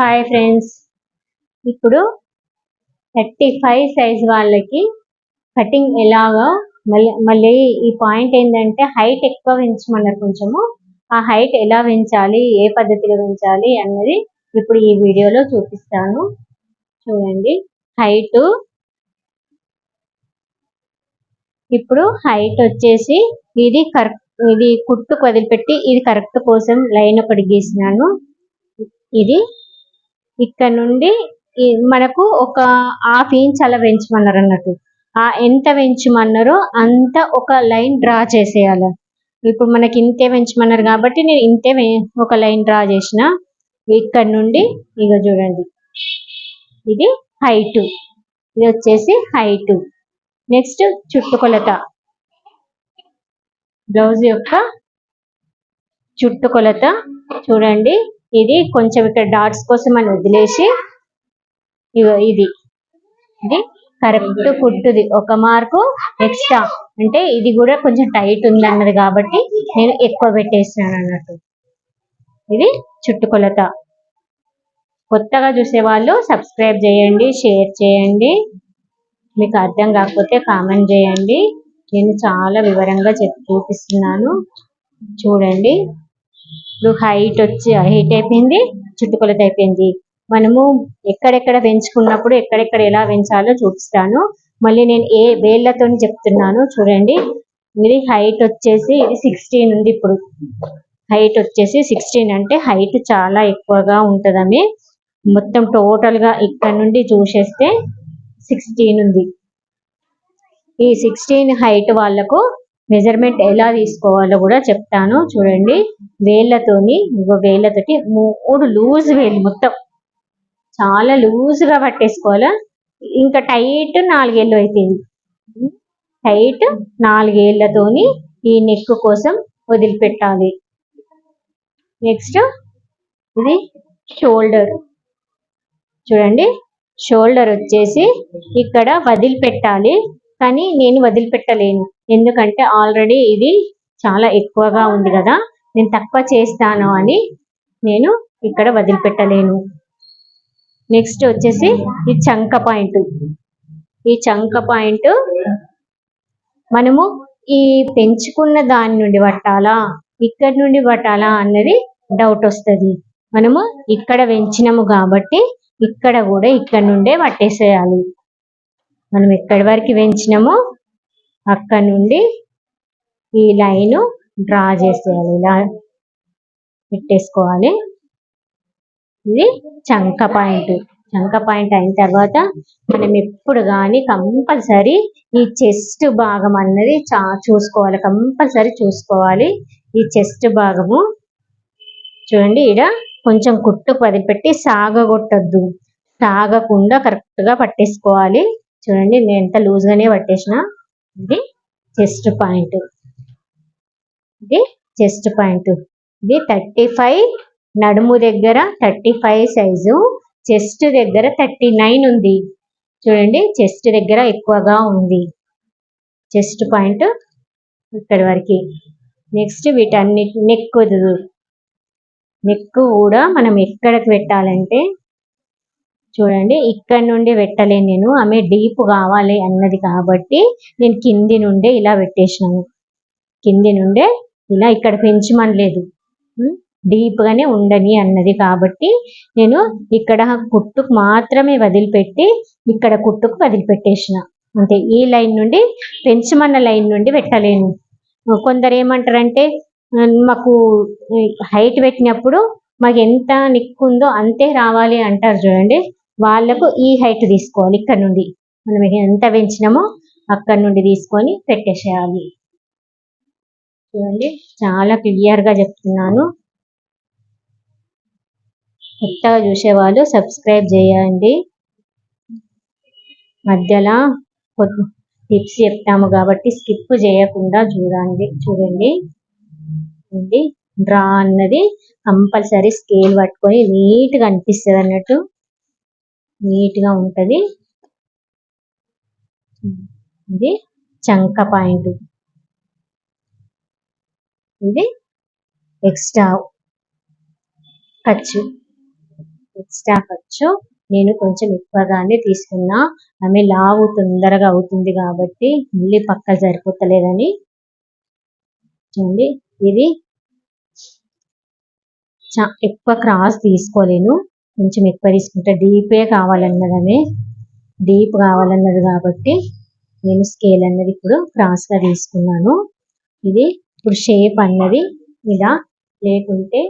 Hi friends ఇప్పుడు thirty five size వాళ్ళకి cutting ఎలాగా? మళ్ళీ మళ్ళీ ఈ పాయింట్ ఏంటంటే హైట్ ఎక్కువ పెంచమన్నారు కొంచెము. ఆ హైట్ ఎలా పెంచాలి? ఏ పద్ధతిలో పెంచాలి? అన్నది ఇప్పుడు ఈ వీడియోలో చూపిస్తాను. చూడండి. హైట్ ఇప్పుడు హైట్ వచ్చేసి ఇది కరెక్ట్ ఇది కుట్టు వదిలిపెట్టి ఇది కరెక్ట్ కోసం లైన్ ఒకటి గీసినాను. ఇది ఇక్కడ నుండి మనకు ఒక హాఫ్ ఇంచ్ అలా పెంచమన్నారు అన్నట్టు. ఆ ఎంత పెంచమన్నారో అంత ఒక లైన్ డ్రా చేసేయాలి. ఇప్పుడు మనకి ఇంతే పెంచమన్నారు కాబట్టి నేను ఇంతే ఒక లైన్ డ్రా చేసిన. ఇక్కడ నుండి ఇక చూడండి. ఇది హైట్. ఇది వచ్చేసి హైట్. నెక్స్ట్ చుట్టుకొలత. బ్లౌజ్ యొక్క చుట్టుకొలత. చూడండి. ఇది కొంచెం ఇక్కడ డాట్స్ కోసం అని వదిలేసి ఇది. ఇది కరెక్ట్ కుట్టుది. ఒక మార్కు ఎక్స్ట్రా. అంటే ఇది కూడా కొంచెం టైట్ ఉంది అన్నది కాబట్టి నేను ఎక్కువ పెట్టేసినాను అన్నట్టు. ఇది చుట్టుకొలత కొత్తగా చూసే వాళ్ళు సబ్స్క్రైబ్ చేయండి షేర్ చేయండి. మీకు అర్థం కాకపోతే కామెంట్ చేయండి. నేను చాలా వివరంగా చెప్పి చూపిస్తున్నాను. చూడండి. ఇప్పుడు హైట్ వచ్చి హైట్ అయిపోయింది చుట్టుకొలత అయిపోయింది. మనము ఎక్కడెక్కడ పెంచుకున్నప్పుడు ఎక్కడెక్కడ ఎలా పెంచాలో చూపిస్తాను. మళ్ళీ నేను ఏ వేళ్ళతో చెప్తున్నాను చూడండి. ఇది హైట్ వచ్చేసి ఇది సిక్స్టీన్ ఉంది ఇప్పుడు. హైట్ వచ్చేసి సిక్స్టీన్ అంటే హైట్ చాలా ఎక్కువగా ఉంటుందని మొత్తం టోటల్గా ఇక్కడ నుండి చూసేస్తే సిక్స్టీన్ ఉంది. ఈ సిక్స్టీన్ హైట్ వాళ్ళకు మెజర్మెంట్ ఎలా తీసుకోవాలో కూడా చెప్తాను. చూడండి వేళ్ళతోని ఇంకో వేళ్ళతోటి మూడు లూజ్ వేలు మొత్తం. చాలా లూజ్గా పట్టేసుకోవాలా? ఇంకా టైట్ నాలుగేళ్ళు అయిపోయింది. టైట్ నాలుగేళ్ళతోని ఈ నెక్ కోసం వదిలిపెట్టాలి. నెక్స్ట్ ఇది షోల్డర్. చూడండి షోల్డర్ వచ్చేసి ఇక్కడ వదిలిపెట్టాలి. కానీ నేను వదిలిపెట్టలేను. ఎందుకంటే ఆల్రెడీ ఇది చాలా ఎక్కువగా ఉంది కదా. నేను తక్కువ చేస్తాను అని నేను ఇక్కడ వదిలిపెట్టలేను. నెక్స్ట్ వచ్చేసి ఈ చంక పాయింట్. ఈ చంక పాయింట్ మనము ఈ పెంచుకున్న దాని నుండి పట్టాలా? ఇక్కడ నుండి పట్టాలా అన్నది డౌట్ వస్తుంది. మనము ఇక్కడ పెంచినాము కాబట్టి ఇక్కడ కూడా ఇక్కడ నుండే పట్టేసేయాలి. మనం ఎక్కడి వరకు పెంచినామో అక్కడ నుండి ఈ లైన్ డ్రా చేసేయాలి. ఇలా పెట్టేసుకోవాలి. ఇది చంక పాయింట్. చంక పాయింట్ అయిన తర్వాత మనం ఎప్పుడు కానీ కంపల్సరీ ఈ చెస్ట్ భాగం అన్నది చా చూసుకోవాలి. కంపల్సరీ చూసుకోవాలి. ఈ చెస్ట్ భాగము చూడండి ఈడ కొంచెం కుట్టుకు వదిలిపెట్టి సాగగొట్టద్దు. సాగకుండా కరెక్ట్గా పట్టేసుకోవాలి. చూడండి నేను ఎంత లూజ్ గానే పట్టేసిన ఇది చెస్ట్ పాయింట్ ఇది చెస్ట్ పాయింట్ ఇది థర్టీ ఫైవ్ నడుము దగ్గర థర్టీ ఫైవ్ సైజు చెస్ట్ దగ్గర థర్టీ నైన్ ఉంది. చూడండి చెస్ట్ దగ్గర ఎక్కువగా ఉంది. చెస్ట్ పాయింట్ ఇక్కడి వరకు. నెక్స్ట్ వీటన్నిటి నెక్ నెక్ కూడా మనం ఎక్కడికి పెట్టాలంటే చూడండి ఇక్కడ నుండి పెట్టలేను నేను. ఆమె డీప్ కావాలి అన్నది కాబట్టి నేను కింది నుండే ఇలా పెట్టేసినాను కింది నుండే ఇలా ఇక్కడ పెంచమనలేదు డీప్గానే ఉండని అన్నది కాబట్టి నేను ఇక్కడ కుట్టుకు మాత్రమే వదిలిపెట్టి ఇక్కడ కుట్టుకు వదిలిపెట్టేసిన. అంతే ఈ లైన్ నుండి పెంచమన్న లైన్ నుండి పెట్టలేను. కొందరు ఏమంటారంటే మాకు హైట్ పెట్టినప్పుడు మాకు ఎంత నిక్కు ఉందో అంతే రావాలి అంటారు చూడండి. వాళ్ళకు ఈ హైట్ తీసుకోవాలి. ఇక్కడ నుండి మనం ఎంత పెంచినామో అక్కడ నుండి తీసుకొని పెట్టేసేయాలి. చూడండి చాలా క్లియర్గా చెప్తున్నాను. కొత్తగా చూసేవాళ్ళు సబ్స్క్రైబ్ చేయండి. మధ్యలో టిప్స్ చెప్తాము కాబట్టి స్కిప్ చేయకుండా చూడండి చూడండి. డ్రా అన్నది కంపల్సరీ స్కేల్ పట్టుకొని నీట్గా అనిపిస్తుంది అన్నట్టు నీట్గా ఉంటది. ఇది చంక పాయింట్. ఇది ఎక్స్ట్రా ఖర్చు. ఎక్స్ట్రా ఖర్చు. నేను కొంచెం ఎక్కువగానే తీసుకున్నా. ఆమె లావు తొందరగా అవుతుంది కాబట్టి మళ్ళీ పక్క సరిపోతలేదని. చూడండి. ఇది చ ఎక్కువ క్రాస్ తీసుకోలేను. కొంచెం ఎక్కువ తీసుకుంటే డీపే కావాలన్నదనే డీప్ కావాలన్నది కాబట్టి నేను స్కేల్ అన్నది ఇప్పుడు క్రాస్గా తీసుకున్నాను. ఇది ఇప్పుడు షేప్ అన్నది ఇలా లేకుంటే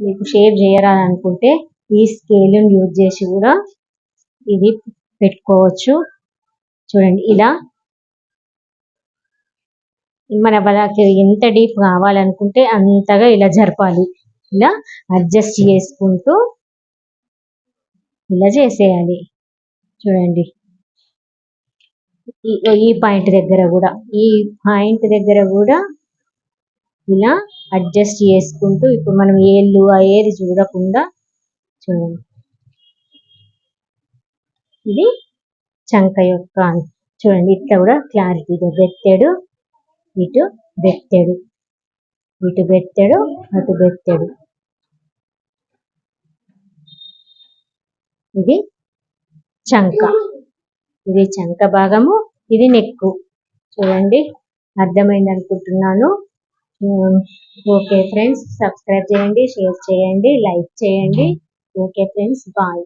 మీకు షేప్ చేయరాదనుకుంటే ఈ స్కేల్ యూజ్ చేసి కూడా ఇది పెట్టుకోవచ్చు. చూడండి ఇలా మన వాళ్ళకి ఎంత డీప్ కావాలనుకుంటే అంతగా ఇలా జరపాలి. ఇలా అడ్జస్ట్ చేసుకుంటూ ఇలా చేసేయాలి. చూడండి. ఈ పాయింట్ దగ్గర కూడా ఈ పాయింట్ దగ్గర కూడా ఇలా అడ్జస్ట్ చేసుకుంటూ ఇప్పుడు మనం ఏళ్ళు ఆ ఏది చూడకుండా చూడండి. ఇది చంక యొక్క చూడండి ఇట్లా కూడా క్లారిటీగా బెత్తాడు ఇటు బెత్తాడు ఇటు బెత్తాడు అటు బెత్తాడు. ఇది చంక. ఇది చంక భాగము ఇది నెక్కు. చూడండి అర్థమైంది అనుకుంటున్నాను. ఓకే ఫ్రెండ్స్ సబ్స్క్రైబ్ చేయండి షేర్ చేయండి లైక్ చేయండి. Okay friends bye.